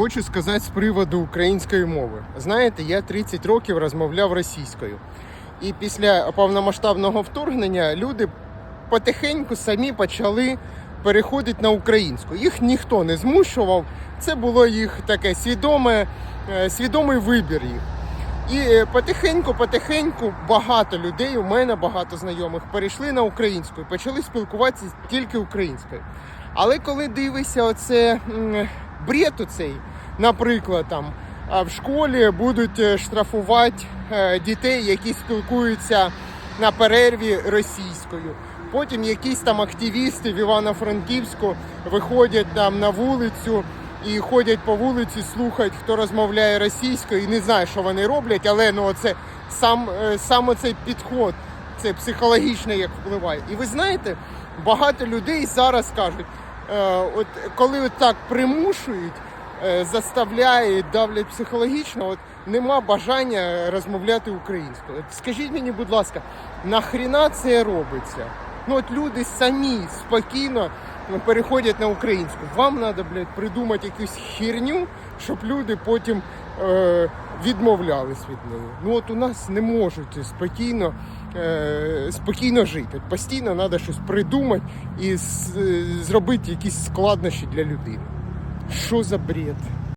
хочу сказати з приводу української мови. Знаєте, я 30 років розмовляв російською. І після повномасштабного вторгнення люди потихеньку самі почали переходити на українську. Їх ніхто не змушував. Це було їх таке свідоме, е, свідомий вибір їх. І потихеньку-потихеньку багато людей, у мене багато знайомих, перейшли на українську і почали спілкуватися тільки українською. Але коли дивишся оце бред оцей, наприклад, там в школі будуть е, штрафувати е, дітей, які спілкуються на перерві російською. Потім якісь там активісти в Івано-Франківську виходять там на вулицю і ходять по вулиці, слухають, хто розмовляє російською, і не знаю, що вони роблять, але ну це сам, е, саме цей підход, це психологічно як впливає. І ви знаєте, багато людей зараз кажуть, е, от коли от так примушують, е, заставляють, давлять психологічно, от нема бажання розмовляти українською. Скажіть мені, будь ласка, нахріна це робиться? Ну от люди самі спокійно ну, переходять на українську. Вам треба, блядь, придумати якусь херню, щоб люди потім е, відмовлялись від неї. Ну от у нас не можуть спокійно, е, спокійно жити. Постійно треба щось придумати і з- зробити якісь складнощі для людини. Що за бред?